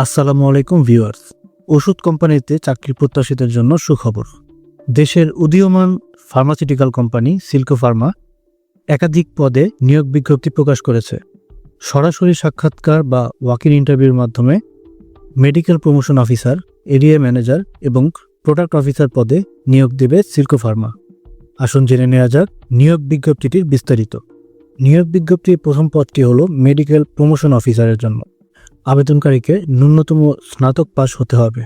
আসসালামু আলাইকুম, ভিউয়ার্স। ওষুধ কোম্পানিতে চাকরি প্রত্যাশীদের জন্য সুখবর। দেশের উদীয়মান ফার্মাসিউটিক্যাল কোম্পানি সিল্কো ফার্মা একাধিক পদে নিয়োগ বিজ্ঞপ্তি প্রকাশ করেছে। সরাসরি সাক্ষাৎকার বা ওয়াকিং ইন্টারভিউর মাধ্যমে medical promotion officer area manager এবং প্রোডাক্ট অফিসার পদে নিয়োগ দেবে সিল্কো ফার্মা আসুন জেনে নেওয়া যাক নিয়োগ বিজ্ঞপ্তিটির বিস্তারিত। নিয়োগ বিজ্ঞপ্তির প্রথম পদটি হলো মেডিকেল প্রমোশন অফিসারের জন্য। আবেদনকারীকে ন্যূনতম স্নাতক পাস হতে হবে।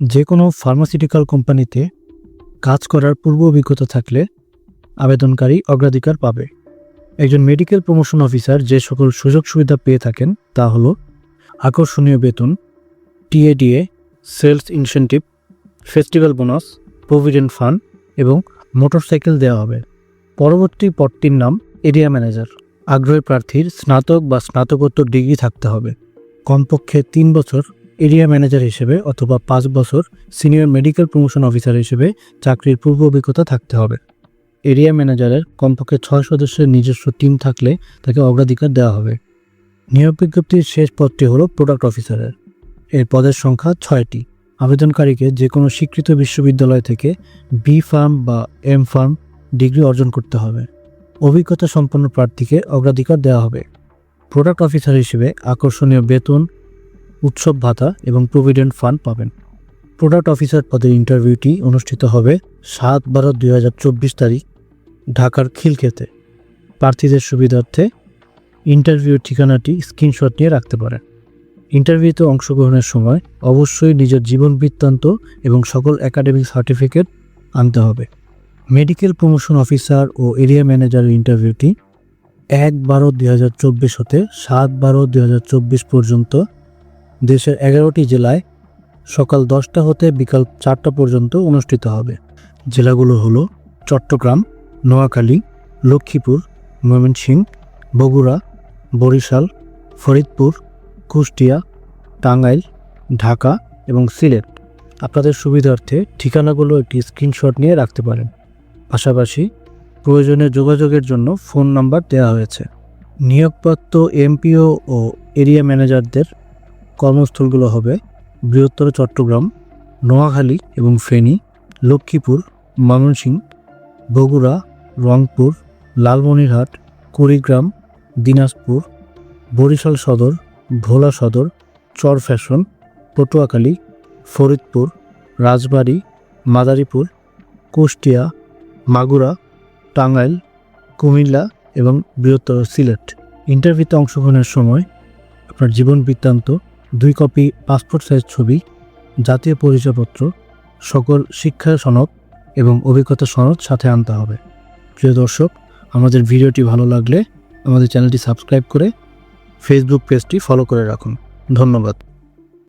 যে কোনো ফার্মাসিউটিক্যাল কোম্পানিতে কাজ করার পূর্ব অভিজ্ঞতা থাকলে আবেদনকারী অগ্রাধিকার পাবে। একজন মেডিকেল প্রমোশন অফিসার যে সকল সুযোগ সুবিধা পেয়ে থাকেন তা হলো আকর্ষণীয় বেতন TA DA sales incentive festival bonus provident fund এবং মোটরসাইকেল দেওয়া হবে। পরবর্তী পদটির নাম এরিয়া ম্যানেজার আগ্রহী প্রার্থীর স্নাতক বা স্নাতকোত্তর ডিগ্রি থাকতে হবে। কমপক্ষে তিন বছর এরিয়া ম্যানেজার হিসেবে অথবা পাঁচ বছর সিনিয়র মেডিকেল প্রমোশন অফিসার হিসেবে চাকরির পূর্ব অভিজ্ঞতা থাকতে হবে। এরিয়া ম্যানেজারের কমপক্ষে ছয় সদস্যের নিজস্ব টিম থাকলে তাকে অগ্রাধিকার দেওয়া হবে। নিয়োগ বিজ্ঞপ্তির শেষ পদটি হল প্রোডাক্ট অফিসারের। এর পদের সংখ্যা ছয়টি। আবেদনকারীকে যে কোনো স্বীকৃত বিশ্ববিদ্যালয় থেকে বি ফার্ম বা এম ফার্ম ডিগ্রি অর্জন করতে হবে। অভিজ্ঞতা সম্পন্ন প্রার্থীকে অগ্রাধিকার দেওয়া হবে। প্রোডাক্ট অফিসার হিসেবে আকর্ষণীয় বেতন, উৎসব ভাতা এবং প্রভিডেন্ট ফান্ড পাবেন। প্রোডাক্ট অফিসার পদের ইন্টারভিউটি অনুষ্ঠিত হবে সাত বারো দুই হাজার চব্বিশ তারিখ, ঢাকার খিলক্ষেতে। প্রার্থীদের সুবিধার্থে ইন্টারভিউর ঠিকানাটি স্ক্রিনশট নিয়ে রাখতে পারেন। ইন্টারভিউতে অংশগ্রহণের সময় অবশ্যই নিজের জীবন বৃত্তান্ত এবং সকল একাডেমিক সার্টিফিকেট আনতে হবে। মেডিকেল প্রমোশন অফিসার ও এরিয়া ম্যানেজারের ইন্টারভিউটি এক বারো দুই হাজার চব্বিশ হতে সাত বারো দুই হাজার চব্বিশ পর্যন্ত। দেশের এগারোটি জেলায় সকাল দশটা হতে বিকাল চারটা পর্যন্ত অনুষ্ঠিত হবে। জেলাগুলো হলো চট্টগ্রাম, নোয়াখালী, লক্ষ্মীপুর, ময়মনসিংহ, বগুড়া, বরিশাল, ফরিদপুর, কুষ্টিয়া, টাঙ্গাইল, ঢাকা এবং সিলেট। আপনাদের সুবিধার্থে ঠিকানাগুলো একটি স্ক্রিনশট নিয়ে রাখতে পারেন। পাশাপাশি প্রয়োজনে যোগাযোগের জন্য ফোন নাম্বার দেওয়া হয়েছে। নিয়োগপ্রাপ্ত এমপিও ও এরিয়া ম্যানেজারদের কর্মস্থলগুলো হবে বৃহত্তর চট্টগ্রাম, নোয়াখালী এবং ফেনী, লক্ষ্মীপুর ময়মনসিংহ বগুড়া, রংপুর, লালমনিরহাট, কুড়িগ্রাম, দিনাজপুর, বরিশাল সদর, ভোলা সদর, চর ফ্যাশন, পটুয়াখালী, ফরিদপুর, রাজবাড়ী, মাদারীপুর, কুষ্টিয়া, মাগুরা টাঙ্গাইল, কুমিল্লা এবং বৃহত্তর সিলেট। ইন্টারভিউতে অংশগ্রহণের সময় আপনার জীবন বৃত্তান্ত, দুই কপি পাসপোর্ট সাইজ ছবি, জাতীয় পরিচয়পত্র, সকল শিক্ষা সনদ এবং অভিজ্ঞতা সনদ সাথে আনতে হবে। প্রিয় দর্শক, আমাদের ভিডিওটি ভালো লাগলে আমাদের চ্যানেলটি সাবস্ক্রাইব করে ফেসবুক পেজটি ফলো করে রাখুন। ধন্যবাদ।